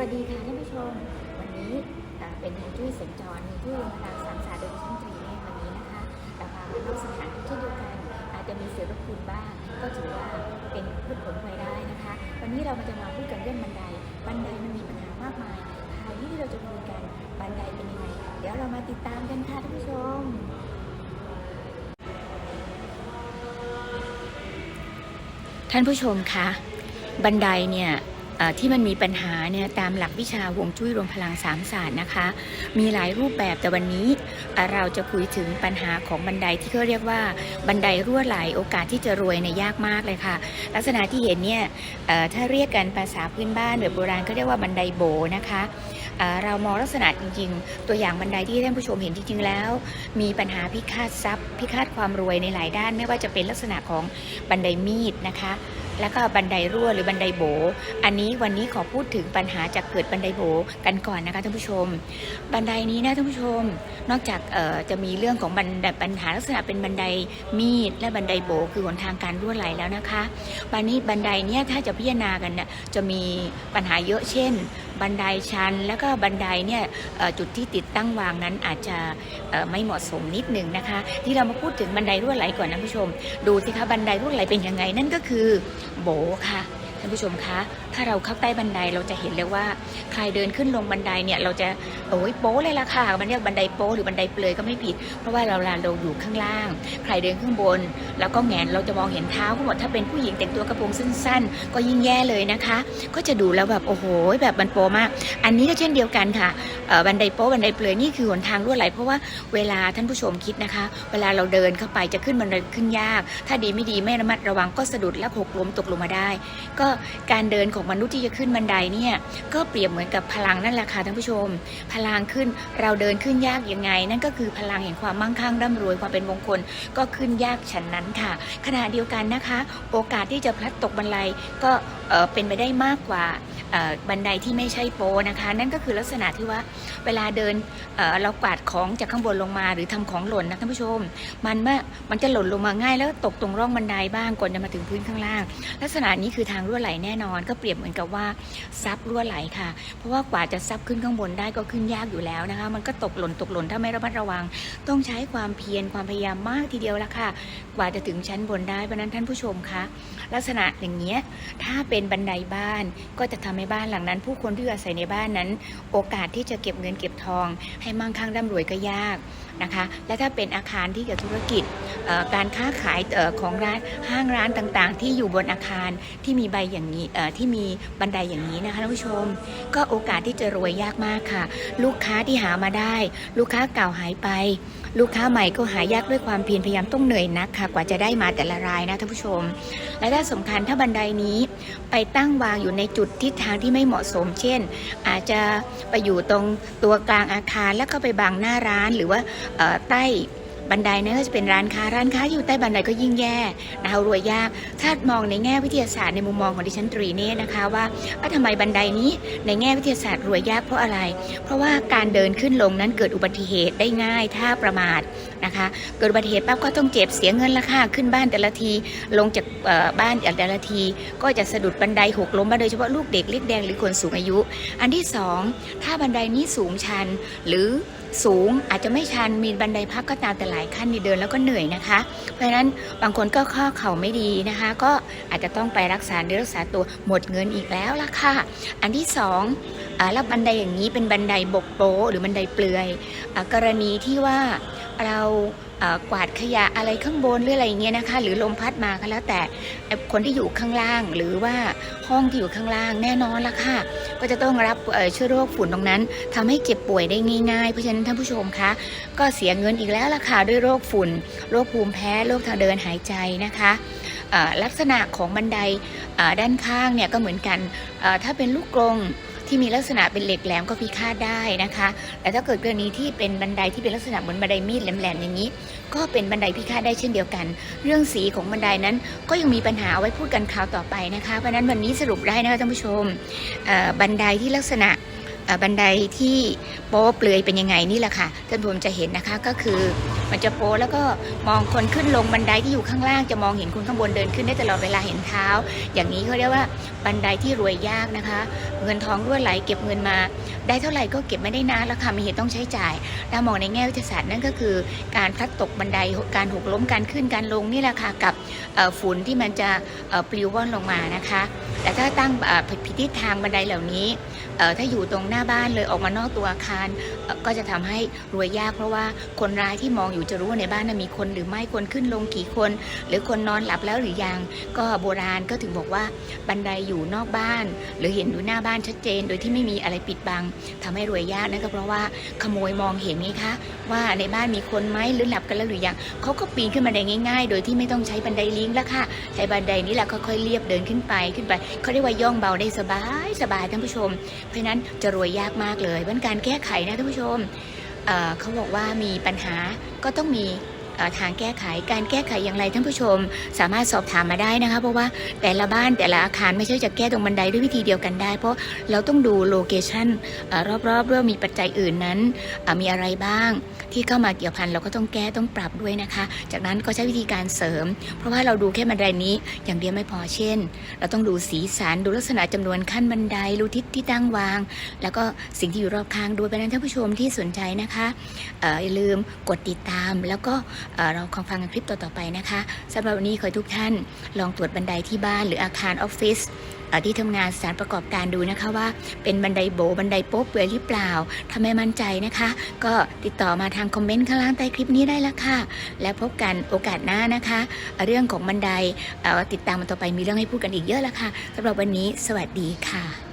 วัสดีค่ะท่านผู้ชม วันนี้เป็นฮวงจุ้ยสัญจรฮวงจุ้ยโรงพยาบาลสามศาสตร์โดยดิฉันตรีเนี่ยวันนี้นะคะเราพามานอกสถานที่เช่นเดียวกัน อาจจะมีเสียรบกวนบ้าง ก็ถือว่าเป็นพืชผลพลอยได้นะคะ วันนี้เราจะมาพูดกันเรื่องบันได บันไดมันมีปัญหามากมายคราวนี้ที่เราจะคุยกันบันไดเป็นยังไง เดี๋ยวเรามาติดตามกันค่ะท่านผู้ชมท่านผู้ชมคะบันไดเนี่ย ที่มันมีปัญหาเนี่ยตามหลักวิชาวงจุ้ยรวมพลังสามศาสตร์นะคะ มีหลายรูปแบบแต่วันนี้เราจะคุยถึงปัญหาของบันไดที่เขาเรียกว่าบันไดรั่วไหลโอกาสที่จะรวยเนี่ยากมากเลยค่ะ ลักษณะที่เห็นเนี่ยถ้าเรียกกันภาษาพื้นบ้านหรือโบราณก็เรียกว่าบันไดโบนะคะเรามองลักษณะจริงๆ ตัวอย่างบันไดที่ท่านผู้ชมเห็นจริงๆแล้ว มีปัญหาพิฆาตทรัพย์ พิฆาตความรวยในหลายด้าน ไม่ว่าจะเป็นลักษณะของบันไดมีดนะคะ แล้วก็บันไดรั่วหรือบันไดโบ อันนี้วันนี้ขอพูดถึงปัญหาจากเกิดบันไดโบกันก่อนนะคะท่านผู้ชม บันไดนี้นะท่านผู้ชม นอกจากจะมีเรื่องของบันไดปัญหาลักษณะเป็นบันไดมีด และบันไดโบคือหนทางการรั่วไหลแล้วนะคะบันนี้บันไดเนี้ยถ้าจะพิจารณากันเนี่ยจะมีปัญหาเยอะเช่น บันไดชัน แล้วก็บันไดเนี่ยจุดที่ติดตั้งวางนั้นอาจจะไม่เหมาะสมนิดหนึ่งนะคะ ที่เรามาพูดถึงบันไดรั่วไหลก่อนนะผู้ชม ดูสิคะบันไดรั่วไหลเป็นยังไงนั่นก็คือโบค่ะ ท่านผู้ชมคะ ถ้าเราเข้าใต้บันไดเราจะเห็นเลยว่า ใครเดินขึ้นลงบันไดเนี่ยเราจะโอ้ยโป๊เลยล่ะค่ะ มันเรียกบันไดโป๊หรือบันไดเปลือยก็ไม่ผิด เพราะว่าเราเราเราอยู่ข้างล่าง ใครเดินข้างบน แล้วก็แงนเราจะมองเห็นเท้าทั้งหมด ถ้าเป็นผู้หญิงแต่งตัวกระโปรงสั้นๆ ก็ยิ่งแย่เลยนะคะ ก็จะดูแล้วแบบโอ้โหแบบมันโป๊มาก อันนี้ก็เช่นเดียวกันค่ะบันไดโป๊บันไดเปลือยนี่คือหนทางรั่วไหลเพราะว่าเวลาท่านผู้ชมคิดนะคะ เวลาเราเดินเข้าไปจะขึ้นบันไดขึ้นยาก ถ้าดีไม่ดีไม่ระมัดระวังก็สะดุดและหกล้มตกลงมาได้ ก็การเดินของมนุษย์ที่จะขึ้นบันไดเนี่ยก็เปรียบเหมือนกับพลังนั่นแหละค่ะท่านผู้ชม พลังขึ้นเราเดินขึ้นยากยังไง นั่นก็คือพลังแห่งความมั่งคั่งร่ำรวยความเป็นมงคลก็ขึ้นยากฉันนั้นค่ะ ขณะเดียวกันนะคะ โอกาสที่จะพลัดตกบันไดก็เเป็นไปได้มากกว่า บันไดที่ไม่ใช่โปนะคะ นั่นก็คือลักษณะที่ว่าเวลาเดินเเรากวาดของจากข้างบนลงมาหรือทำของหล่นนะท่านผู้ชม มันว่ามันจะหล่นลงมาง่าย แล้วตกตรงร่องบันไดบ้างก่อนจะมาถึงพื้นข้างล่าง ลักษณะนี้คือทางรั่วไหลแน่นอน ก็เปรียบเหมือนกับว่าซับรั่วไหลค่ะ เพราะว่ากว่าจะซับขึ้นข้างบนได้ก็ขึ้นยากอยู่แล้วนะคะ มันก็ตกหล่นตกหล่นถ้าไม่ระมัดระวัง ต้องใช้ความเพียรความพยายามมากทีเดียวละค่ะ กว่าจะถึงชั้นบนได้เพราะฉะนั้นท่านผู้ชมคะลักษณะอย่างเงี้ยถ้าเป็นบันไดบ้านก็จะทำให้บ้านหลังนั้น ผู้คนที่อาศัยในบ้านนั้น โอกาสที่จะเก็บเงินเก็บทอง ให้มั่งคั่งร่ำรวยก็ยากนะคะ และถ้าเป็นอาคารที่เกี่ยวกับธุรกิจการค้าขายออของร้านห้างร้านต่างๆ ที่อยู่บนอาคารที่มีใบอย่างนี้ที่มีบันไดอย่างนี้นะคะท่านผู้ชม ก็โอกาสที่จะรวยยากมากค่ะ ลูกค้าที่หามาได้ ลูกค้าเก่าหายไป ลูกค้าใหม่ก็หายากด้วยความเพียรพยายามต้องเหนื่อยนักค่ะกว่าจะได้มาแต่ละรายนะท่านผู้ชม และถ้าสำคัญถ้าบันไดนี้ไปตั้งวางอยู่ในจุดทิศทางที่ไม่เหมาะสม เช่น อาจจะไปอยู่ตรงตัวกลางอาคารแล้วก็ไปบังหน้าร้านหรือว่าใต้ บันไดนั้นก็จะเป็นร้านค้าร้านค้าอยู่ใต้บันไดก็ยิ่งแย่นะคะรวยยาก ถ้ามองในแง่วิทยาศาสตร์ในมุมมองของดิฉันตรีเนี่ยนะคะว่าเอ้าทำไมบันไดนี้ในแง่วิทยาศาสตร์รวยยากเพราะอะไร เพราะว่าการเดินขึ้นลงนั้นเกิดอุบัติเหตุได้ง่ายถ้าประมาทนะคะ เกิดอุบัติเหตุปั๊บก็ต้องเจ็บเสียเงินละค่ะขึ้นบ้านแต่ละที ลงจากบ้านแต่ละที ก็จะสะดุดบันไดหกล้มมาโดยเฉพาะลูกเด็กเล็กแดงหรือคนสูงอายุ อันที่สองถ้าบันไดนี้สูงชัน หรือสูงอาจจะไม่ชันมีบันไดพักก็ตามแต่หลายขั้นนี่เดินแล้วก็เหนื่อยนะคะ เพราะฉะนั้นบางคนก็ข้อเข่าไม่ดีนะคะ ก็อาจจะต้องไปรักษาเนื้อรักษาตัวหมดเงินอีกแล้วล่ะค่ะ อันที่สองอ่าแล้วบันไดอย่างนี้เป็นบันไดบกโปะหรือบันไดเปลือยอกรณีที่ว่าเรา กวาดขยะอะไรข้างบนหรืออะไรเงี้ยนะคะ หรือลมพัดมาก็แล้วแต่คนที่อยู่ข้างล่าง หรือว่าห้องที่อยู่ข้างล่างแน่นอนละค่ะ ก็จะต้องรับเอ่อเชื้อโรคฝุ่นตรงนั้นทำให้เจ็บป่วยได้ง่ายๆ เพราะฉะนั้นท่านผู้ชมคะก็เสียเงินอีกแล้วล่ะค่ะด้วยโรคฝุ่น โรคภูมิแพ้โรคทางเดินหายใจนะคะลักษณะของบันไดด้านข้างเนี่ยก็เหมือนกันถ้าเป็นลูกกรง ที่มีลักษณะเป็นเหล็กแหลมก็พิฆาตได้นะคะแต่ถ้าเกิดกรณีที่เป็นบันไดที่เป็นลักษณะเหมือนบันไดมีดแหลมๆอย่างนี้ ก็เป็นบันไดพิฆาตได้เช่นเดียวกัน เรื่องสีของบันไดนั้นก็ยังมีปัญหาเอาไว้พูดกันคราวต่อไปนะคะเพราะนั้นวันนี้สรุปได้นะคะท่านผู้ชมบันไดที่ลักษณะ บันไดที่โป๊เปลือยเป็นยังไงนี่แหละค่ะท่านผู้ชมจะเห็นนะคะก็คือมันจะโป๊แล้วก็มองคนขึ้นลงบันไดที่อยู่ข้างล่างจะมองเห็นคนข้างบนเดินขึ้นได้ตลอดเวลาเห็นเท้า อย่างนี้เขาเรียกว่าบันไดที่รวยยากนะคะ เงินทองรั่วไหลเก็บเงินมา ได้เท่าไหร่ก็เก็บไม่ได้นานแล้วค่ะมีเหตุต้องใช้จ่ายถ้ามองในแง่วิทยาศาสตร์นั่นก็คือ การพลัดตกบันไดการหกล้มการขึ้นการลงนี่แหละค่ะกับฝุ่นที่มันจะปลิวว่อนลงมานะคะ แต่ถ้าตั้งผิดทิศทางบันไดเหล่านี้ถ้าอยู่ตรงหน้าาบ้านเลยออกมานอกตัวอาคาร ก็จะทำให้รวยยากเพราะว่าคนร้ายที่มองอยู่จะรู้ว่าในบ้านน่ะมีคนหรือไม่คนขึ้นลงกี่คน หรือคนนอนหลับแล้วหรือยังก็โบราณก็ถึงบอกว่าบันไดอยู่นอกบ้าน หรือเห็นอยู่หน้าบ้านชัดเจน โดยที่ไม่มีอะไรปิดบังทำให้รวยยากนั่นก็เพราะว่าขโมยมองเห็นไงคะว่าในบ้านมีคนไหมหรือหลับกันแล้วหรือยังเขาก็ปีนขึ้นมาได้ง่าย ๆ โดยที่ไม่ต้องใช้บันไดลิงแล้วค่ะใช้บันไดนี่แหละค่อยๆเรียบเดินขึ้นไปขึ้นไปเขาเรียกว่าย่องเบาได้สบายสบายท่านผู้ชม เพราะนั้นจะรวยยากมากเลยเป็นการแก้ไขนะท่านผู้ชมเเขาบอกว่ามีปัญหาก็ต้องมีทางแก้ไขการแก้ไขอย่างไรท่านผู้ชม สามารถสอบถามมาได้นะคะ เพราะว่าแต่ละบ้านแต่ละอาคารไม่ใช่จะแก้ตรงบันไดด้วยวิธีเดียวกันได้ เพราะเราต้องดูโลเคชันรอบๆว่ามีปัจจัยอื่นนั้นมีอะไรบ้าง ที่เข้ามาเกี่ยวพันเราก็ต้องแก้ต้องปรับด้วยนะคะ จากนั้นก็ใช้วิธีการเสริม เพราะว่าเราดูแค่บันไดนี้อย่างเดียวไม่พอเช่น เราต้องดูสีสันดูลักษณะจำนวนขั้นบันไดดูทิศที่ตั้งวาง แล้วก็สิ่งที่อยู่รอบข้างด้วยเพราะนั้นท่านผู้ชมที่สนใจนะคะอย่าลืมกดติดตาม แล้วก็เราคองฟังคลิปต่อๆไปนะคะสำหรับวันนี้ขอทุกท่านลองตรวจบันไดที่บ้านหรืออาคารออฟฟิศ ที่ทำงานสถานประกอบการดูนะคะว่า เป็นบันไดโบบันไดโป๊ะเปื่อยหรือเปล่าทำไมมั่นใจนะคะ ก็ติดต่อมาทางคอมเมนต์ข้างล่างใต้คลิปนี้ได้แล้วค่ะ แล้วพบกันโอกาสหน้านะคะ เรื่องของบันไดติดตามมาต่อไปมีเรื่องให้พูดกันอีกเยอะแล้วค่ะสำหรับวันนี้สวัสดีค่ะ